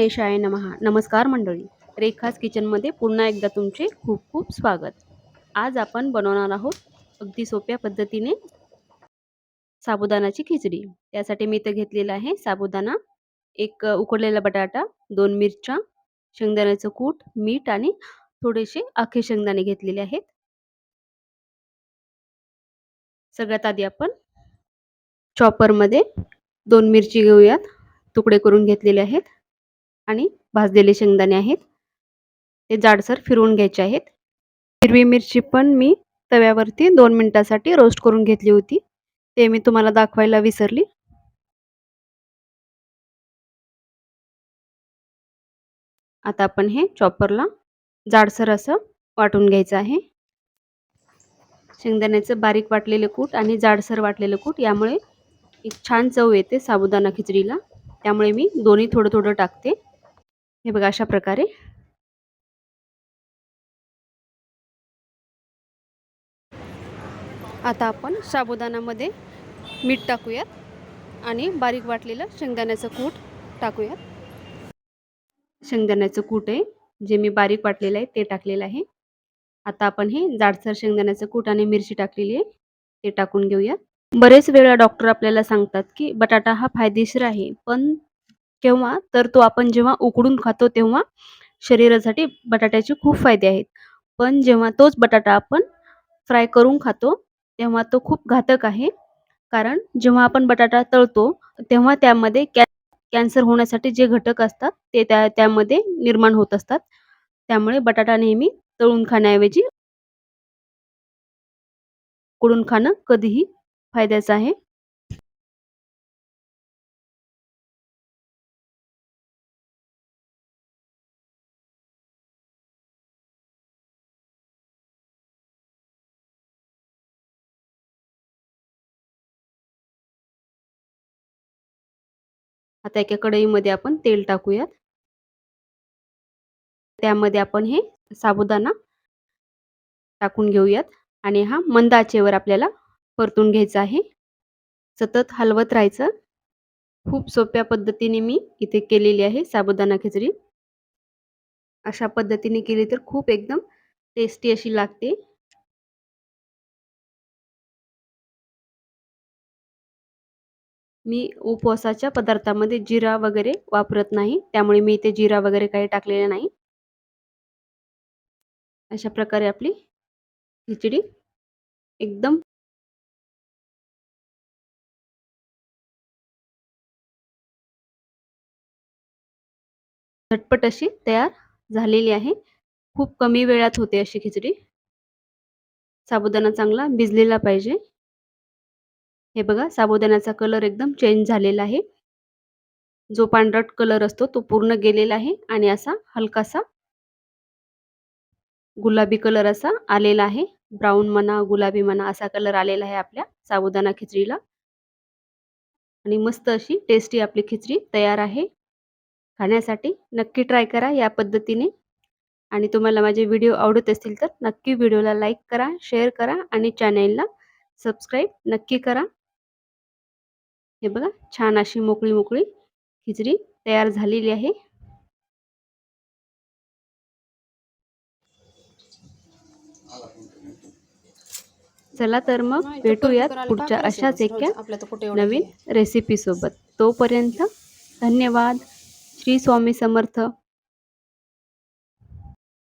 गणेशाय नमहा नमस्कार मंडळी. रेखास किचनमध्ये पुन्हा एकदा तुमचे खूप खूप स्वागत. आज आपण बनवणार आहोत अगदी सोप्या पद्धतीने साबुदाणाची खिचडी. त्यासाठी मी इथं घेतलेला आहे साबुदाणा एक उकडलेला बटाटा दोन मिरच्या शेंगदाण्याचं कूट मीठ आणि थोडेसे आखे शेंगदाणे घेतलेले आहेत. सगळ्यात आधी आपण चॉपरमध्ये दोन मिरची घेऊयात. तुकडे करून घेतलेले आहेत. आणि भाजलेले शेंगदाणे आहेत. ते जाडसर फिरवून घ्यायचे आहेत. हिरवी मिरची पण मी तव्यावरती दोन मिनिटासाठी रोस्ट करून घेतली होती. ते मी तुम्हाला दाखवायला विसरली. आता आपण हे चॉपरला जाडसर असं वाटून घ्यायचं आहे. शेंगदाण्याचं बारीक वाटलेलं कूट आणि जाडसर वाटलेलं कूट यामुळे एक छान चव येते साबुदाणा खिचडीला. त्यामुळे मी दोन्ही थोडं थोडं टाकते. हे बघा अशा प्रकारे. आता आपण साबुदाणामध्ये मीठ टाकूयात आणि बारीक वाटलेलं शेंगदाण्याचं कूट टाकूयात. शेंगदाण्याचं कूट आहे जे मी बारीक वाटलेलं आहे ते टाकलेलं आहे. आता आपण हे जाडसर शेंगदाण्याचं कूट आणि मिरची टाकलेली आहे ते टाकून घेऊया बरेच वेळा डॉक्टर आपल्याला सांगतात की बटाटा हा फायदेशीर आहे पण केव्हा? तर तो आपण जेव्हा उकडून खातो तेव्हा शरीरासाठी बटाट्याचे खूप फायदे आहेत. पण जेव्हा तोच बटाटा आपण फ्राय करून खातो तेव्हा तो खूप घातक आहे. कारण जेव्हा आपण बटाटा तळतो तेव्हा त्यामध्ये कॅ कॅन्सर होण्यासाठी जे घटक असतात ते त्या त्यामध्ये निर्माण होत असतात. त्यामुळे बटाटा नेहमी तळून खाण्याऐवजी उकडून खाणं कधीही फायद्याचं आहे. आता एका कढईमध्ये आपण तेल टाकूयात. त्यामध्ये आपण हे साबुदाणा टाकून घेऊयात आणि हा मंद आचेवर आपल्याला परतून घ्यायचा आहे. सतत हलवत राहायचं. खूप सोप्या पद्धतीने मी इथे केलेली आहे साबुदाणा खिचडी. अशा पद्धतीने केली तर खूप एकदम टेस्टी अशी लागते. मी उपवासाच्या पदार्थामध्ये जिरा वगैरे वापरत नाही. त्यामुळे मी इथे जिरा वगैरे काही टाकलेला नाही. अशा प्रकारे आपली खिचडी एकदम झटपट अशी तयार झालेली आहे. खूप कमी वेळात होते अशी खिचडी. साबुदाणा चांगला भिजलेला पाहिजे. हे बघा साबुदाण्याचा कलर एकदम चेंज झालेला आहे. जो पांढरट कलर असतो तो पूर्ण गेलेला आहे आणि असा हलकासा गुलाबी कलर असा आलेला आहे. ब्राऊन म्हणा गुलाबी म्हणा असा कलर आलेला आहे आपल्या साबुदाणा खिचडीला. आणि मस्त अशी टेस्टी आपली खिचडी तयार आहे. खाण्यासाठी नक्की ट्राय करा या पद्धतीने. आणि तुम्हाला माझे व्हिडिओ आवडत असतील तर नक्की व्हिडिओला लाईक करा शेअर करा आणि चॅनेलला सबस्क्राईब नक्की करा. हे बघा छान अशी मोकळी मोकळी खिचडी तयार झालेली आहे. चला तर मग भेटूयात पुढच्या अशाच एका नवीन रेसिपी सोबत. तोपर्यंत धन्यवाद. श्री स्वामी समर्थ.